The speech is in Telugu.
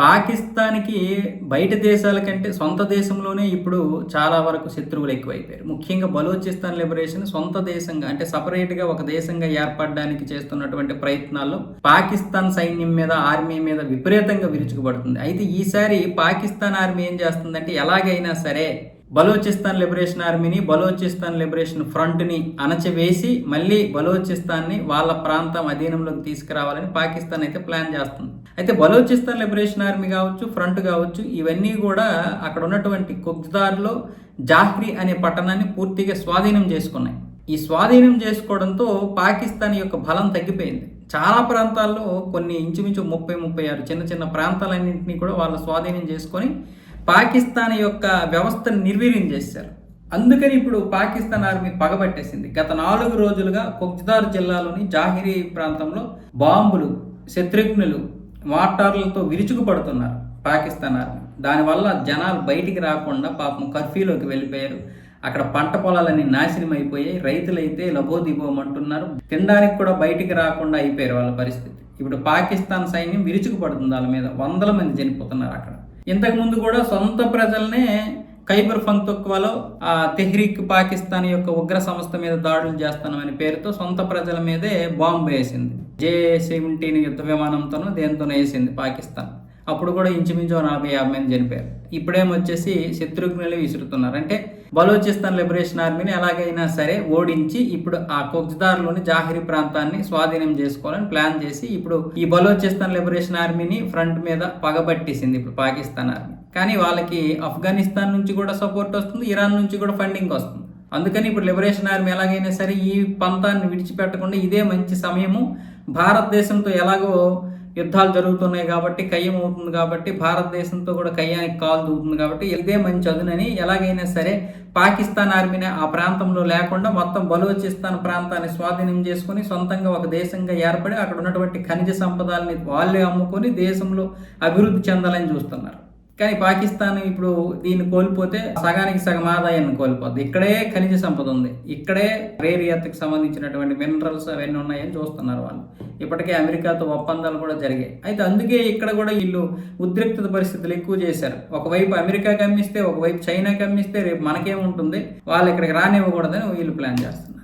పాకిస్తాన్కి బయట దేశాల కంటే సొంత దేశంలోనే ఇప్పుడు చాలా వరకు శత్రువులు ఎక్కువైపోయారు. ముఖ్యంగా బలోచిస్తాన్ లిబరేషన్ సొంత దేశంగా అంటే సపరేట్గా ఒక దేశంగా ఏర్పడడానికి చేస్తున్నటువంటి ప్రయత్నాల్లో పాకిస్తాన్ సైన్యం మీద ఆర్మీ మీద విపరీతంగా విరుచుకుపడుతుంది. అయితే ఈసారి పాకిస్తాన్ ఆర్మీ ఏం చేస్తుందంటే ఎలాగైనా సరే బలోచిస్తాన్ లిబరేషన్ ఆర్మీని బలోచిస్తాన్ లిబరేషన్ ఫ్రంట్ని అణచివేసి మళ్ళీ బలోచిస్తాన్ని వాళ్ళ ప్రాంతం అధీనంలోకి తీసుకురావాలని పాకిస్తాన్ అయితే ప్లాన్ చేస్తుంది. అయితే బలోచిస్తాన్ లిబరేషన్ ఆర్మీ కావచ్చు ఫ్రంట్ కావచ్చు ఇవన్నీ కూడా అక్కడ ఉన్నటువంటి కుక్దార్లో జాహ్రీ అనే పట్టణాన్ని పూర్తిగా స్వాధీనం చేసుకున్నాయి. ఈ స్వాధీనం చేసుకోవడంతో పాకిస్తాన్ యొక్క బలం తగ్గిపోయింది. చాలా ప్రాంతాల్లో కొన్ని ఇంచుమించు ముప్పై ముప్పై ఆరు చిన్న చిన్న ప్రాంతాలన్నింటినీ కూడా వాళ్ళు స్వాధీనం చేసుకొని పాకిస్తాన్ యొక్క వ్యవస్థను నిర్వీర్యం చేశారు. అందుకని ఇప్పుడు పాకిస్తాన్ ఆర్మీ పగబట్టేసింది. గత నాలుగు రోజులుగా కొక్జదార్ జిల్లాలోని జాహిరీ ప్రాంతంలో బాంబులు శత్రుఘ్నులు వాటార్లతో విరుచుకుపడుతున్నారు పాకిస్తాన్ ఆర్మీ. దానివల్ల జనాలు బయటికి రాకుండా పాపం కర్ఫ్యూలోకి వెళ్ళిపోయారు. అక్కడ పంట పొలాలన్నీ నాశనం అయిపోయాయి. రైతులైతే లబోదిబోమంటున్నారు. తినడానికి కూడా బయటికి రాకుండా అయిపోయారు వాళ్ళ పరిస్థితి. ఇప్పుడు పాకిస్తాన్ సైన్యం విరుచుకుపడుతుంది వాళ్ళ మీద. వందల మంది చనిపోతున్నారు అక్కడ. ఇంతకుముందు కూడా సొంత ప్రజల్నే ఖైబర్ పంక్తుక్వాలో ఆ తెహ్రీక్ పాకిస్తాన్ యొక్క ఉగ్ర సంస్థ మీద దాడులు చేస్తామని పేరుతో సొంత ప్రజల మీదే బాంబు వేసింది. జే సెవెంటీన్ యుద్ధ విమానంతోనూ దేంతోనూ వేసింది పాకిస్తాన్. అప్పుడు కూడా ఇంచుమించు నలభై యాభై మంది చనిపోయారు. ఇప్పుడేమొచ్చేసి శత్రుఘ్నులు విసురుతున్నారు. అంటే బలోచిస్తాన్ లిబరేషన్ ఆర్మీని ఎలాగైనా సరే ఓడించి ఇప్పుడు ఆ కొక్జ్దార్లోని జాహిరి ప్రాంతాన్ని స్వాధీనం చేసుకోవాలని ప్లాన్ చేసి ఇప్పుడు ఈ బలోచిస్తాన్ లిబరేషన్ ఆర్మీని ఫ్రంట్ మీద పగబట్టేసింది ఇప్పుడు పాకిస్తాన్ ఆర్మీ. కానీ వాళ్ళకి ఆఫ్ఘనిస్తాన్ నుంచి కూడా సపోర్ట్ వస్తుంది ఇరాన్ నుంచి కూడా ఫండింగ్ వస్తుంది. అందుకని ఇప్పుడు లిబరేషన్ ఆర్మీ ఎలాగైనా సరే ఈ పంతాన్ని విడిచిపెట్టకుండా ఇదే మంచి సమయము. భారతదేశంతో ఎలాగో యుద్ధాలు జరుగుతున్నాయి కాబట్టి కయ్యం అవుతుంది కాబట్టి భారతదేశంతో కూడా కయ్యానికి కాలు దూకుతుంది కాబట్టి ఇదే మంచి చదునని ఎలాగైనా సరే పాకిస్తాన్ ఆర్మీని ఆ ప్రాంతంలో లేకుండా మొత్తం బలోచిస్తాన్ ప్రాంతాన్ని స్వాధీనం చేసుకుని సొంతంగా ఒక దేశంగా ఏర్పడి అక్కడ ఉన్నటువంటి ఖనిజ సంపదాలని వాళ్ళే అమ్ముకొని దేశంలో అభివృద్ధి చెందాలని చూస్తున్నారు. కానీ పాకిస్తాన్ ఇప్పుడు దీన్ని కోల్పోతే సగానికి సగం ఆదాయాన్ని కోల్పోద్ది. ఇక్కడే ఖనిజ సంపద ఉంది. ఇక్కడే రేర్ ఎర్త్కి సంబంధించినటువంటి మినరల్స్ అవన్నీ ఉన్నాయని చూస్తున్నారు వాళ్ళు. ఇప్పటికే అమెరికాతో ఒప్పందాలు కూడా జరిగాయి. అయితే అందుకే ఇక్కడ కూడా వీళ్ళు ఉద్రిక్తత పరిస్థితులు ఎక్కువ చేశారు. ఒకవైపు అమెరికా అమ్మిస్తే ఒకవైపు చైనా కమ్మిస్తే రేపు మనకేముంటుంది? వాళ్ళు ఇక్కడికి రానివ్వకూడదని వీళ్ళు ప్లాన్ చేస్తున్నారు.